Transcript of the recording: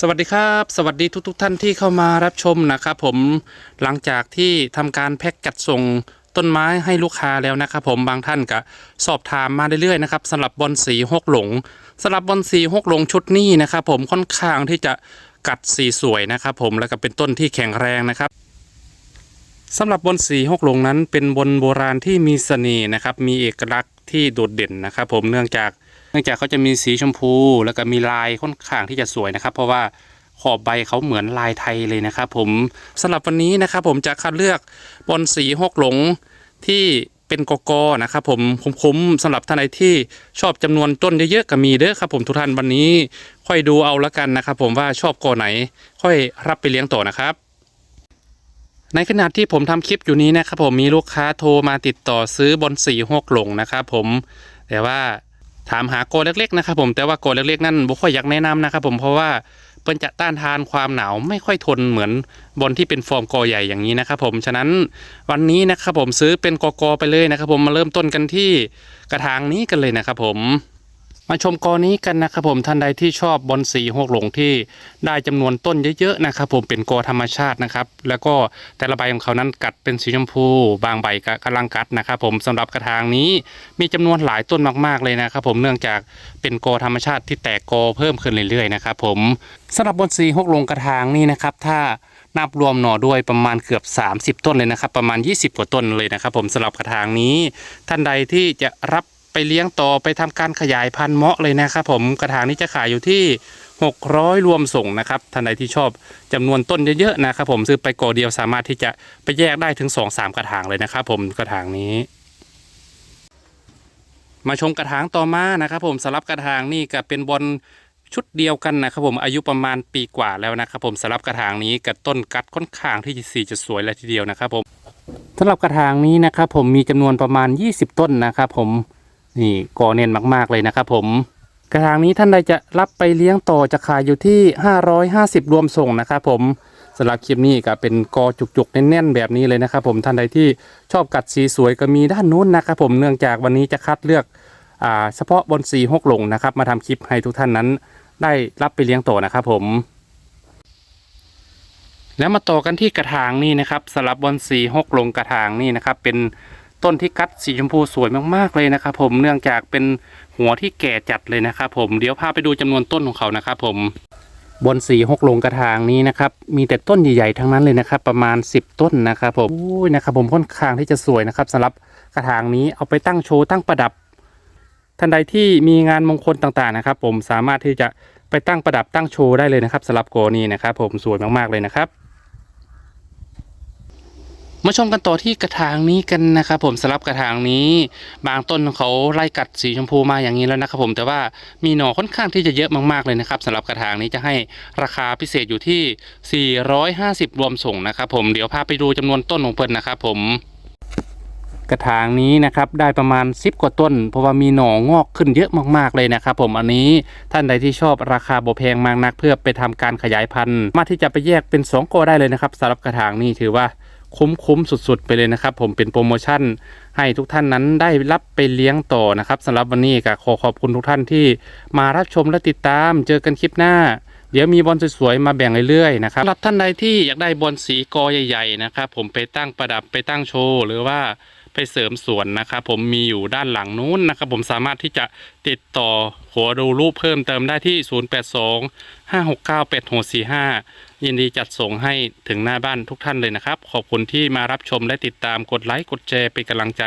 สวัสดีครับ สวัสดีทุกทท่านที่เข้ามารับชมนะครับผมหลังจากที่ทำการแพ็กจัดส่งต้นไม้ให้ลูกค้าแล้วนะครับผมบางท่านก็สอบถามมาเรื่อยๆนะครับสำหรับบอลสีหกหลงสำหรับบอลสีหกหลงชุดนี้นะครับผมค่อนข้างที่จะกัดสีสวยนะครับผมแล้วก็เป็นต้นที่แข็งแรงนะครับสำหรับบนสีหกหลงนั้นเป็นบนโบราณที่มีเสน่ห์นะครับมีเอกลักษณ์ที่โดดเด่นนะครับผมเนื่องจาก นื่องจากเขาจะมีสีชมพูแล้วก็มีลายค่อนข้างที่จะสวยนะครับ เพราะว่าขอบใบเขาเหมือนลายไทยเลยนะครับผมสำหรับวันนี้นะครับผมจะคัดเลือกบอลสีหกหลงที่เป็นกกนะครับผมคุ้มๆสำหรับท่านใดที่ชอบจำนวนต้นเยอะๆก็มีเด้อครับผมทุกท่านวันนี้ ค่อยดูเอาละกันนะครับผมว่าชอบกอไหน ค่อยรับไปเลี้ยงต่อนะครับ ในขณะที่ผมทำคลิปอยู่นี้นะครับผมมีลูกค้าโทรมาติดต่อซื้อบอลสีหกหลงนะครับผมแต่ว่า ถามหาโกเล็กๆนะครับผมแต่ว่าโกเล็กๆนั่นบุค่อยอยากแนะนำนะครับผมเพราะว่าเปิ้นจะต้านทานความหนาวไม่ค่อยทนเหมือนบนที่เป็นฟอร์มกอใหญ่อย่างนี้นะครับผมฉะนั้นวันนี้นะครับผมซื้อเป็นกอกอไปเลยนะครับผมมาเริ่มต้นกันที่กระถางนี้กันเลยนะครับผม มาชมกอนี้กันนะครับผมท่านใดที่ชอบบอลสีหกหลงที่ได้จำนวนต้นเยอะๆนะครับผมเป็นกอธรรมชาตินะครับ แล้วก็แต่ละใบของเขานั้นกัดเป็นสีชมพู บางใบก็กำลังกัดนะครับผมสำหรับกระถางนี้มีจำนวนหลายต้นมากๆเลยนะครับผมเนื่องจากเป็นกอธรรมชาติที่แตกกอเพิ่มขึ้นเรื่อยๆนะครับผมสำหรับบอลสีหกหลงกระถางนี้นะครับ ถ้านับรวมหน่อด้วยประมาณเกือบ 30 ต้นเลยนะครับ ประมาณ 20 กว่าต้นเลยนะครับ ผมสำหรับกระถางนี้ ท่านใดที่จะรับ ไปเลี้ยงต่อไปทำการขยายพันธุ์เมาะเลยนะครับผมกระถางนี้จะขายอยู่ที่ 600 รวมส่งนะครับท่านใดที่ชอบจำนวนต้นเยอะๆนะครับผมซื้อไปกอเดียวสามารถที่จะไปแยกได้ถึง 2-3 กระถางเลยนะครับผมกระถางนี้มาชมกระถางต่อมานะครับผมสำหรับกระถางนี่ก็เป็นบอลชุดเดียวกันนะครับผมอายุประมาณปีกว่าแล้วนะครับผมสำหรับกระถางนี้กับต้นกัดค่อนข้างที่สีจะสวยเลยทีเดียวนะครับผมสำหรับกระถางนี้นะครับผมมีจำนวนประมาณ 20 ต้นนะครับผม นี่กอเน้นมากๆเลยนะครับผมกระถางนี้ท่านใดจะรับไปเลี้ยงต่อจะขายอยู่ที่ 550 รวมส่งนะครับผมสำหรับคลิปนี้ก็เป็นกอจุกๆแน่นๆแบบนี้เลยนะครับผมท่านใดที่ชอบกัดสีสวยก็มีด้านนู้นนะครับผมเนื่องจากวันนี้จะคัดเลือกอ่าเฉพาะบนสีหกหลงนะครับ มาทำคลิปให้ทุกท่านนั้น ได้รับไปเลี้ยงต่อนะครับผม แล้วมาต่อกันที่กระถางนี่นะครับสำหรับบอลสีหกหลงกระถางนี่นะครับเป็น ต้นที่กัดสีชมพูสวยมากๆเลยนะครับผมเนื่องจากเป็นหัวที่แก่จัดเลยนะครับผมเดี๋ยวพาไปดูจำนวนต้นของเขานะครับผมบนสีหกลงกระถางนี้นะครับมีแต่ต้นใหญ่ๆทั้งนั้นเลยนะครับ ประมาณ 10 ต้นนะครับผมโอ้ยนะครับผมค่อนข้างที่จะสวยนะครับสำหรับกระถางนี้เอาไปตั้งโชว์ตั้งประดับท่านใดที่มีงานมงคลต่างๆนะครับ ผมสามารถที่จะไปตั้งประดับตั้งโชว์ได้เลยนะครับสำหรับโกนี้นะครับ ผมสวยมากๆเลยนะครับ มาชมกันต่อที่กระถางนี้กันนะครับผมสำหรับกระถางนี้ บางต้นเขาไล่กัดสีชมพูมาอย่างนี้แล้วนะครับผมแต่ว่ามีหน่อค่อนข้างที่จะเยอะมากๆเลยนะครับสำหรับกระถางนี้จะให้ราคาพิเศษอยู่ที่ 450 รวมส่งนะครับผมเดี๋ยวพาไปดูจำนวนต้นของเพิ่นนะครับผมกระถางนี้นะครับได้ประมาณ 10 กว่าต้น เพราะว่ามีหน่องอกขึ้นเยอะมากๆเลยนะครับผมอันนี้ท่านใดที่ชอบราคาบ่แพงมากนักเพื่อไปทำการขยายพันธุ์ มาที่จะไปแยกเป็น 2กอได้เลยนะครับสำหรับกระถางนี้ถือว่า คุ้มๆสุดๆ ไปเลยนะครับ ผมเป็นโปรโมชั่นให้ทุกท่านนั้นได้รับไปเลี้ยงต่อนะครับสำหรับวันนี้ก็ขอขอบคุณทุกท่านที่มารับชมและติดตาม เจอกันคลิปหน้า เดี๋ยวมีบอลสวยๆมาแบ่งเรื่อยๆนะครับสำหรับท่านใดที่อยากได้บอลสีกอใหญ่ ๆ นะครับ ผมไปตั้งประดับไปตั้งโชว์หรือว่า ไปเสริมสวนนะครับผมมีอยู่ด้านหลังนู้นนะครับผมสามารถที่จะติดต่อหัวดูรูปเพิ่มเติมได้ที่ 082 569 8645 ยินดีจัดส่งให้ถึงหน้าบ้านทุกท่านเลยนะครับ ขอบคุณที่มารับชมและติดตามกดไลค์กดแชร์เป็นกำลังใจ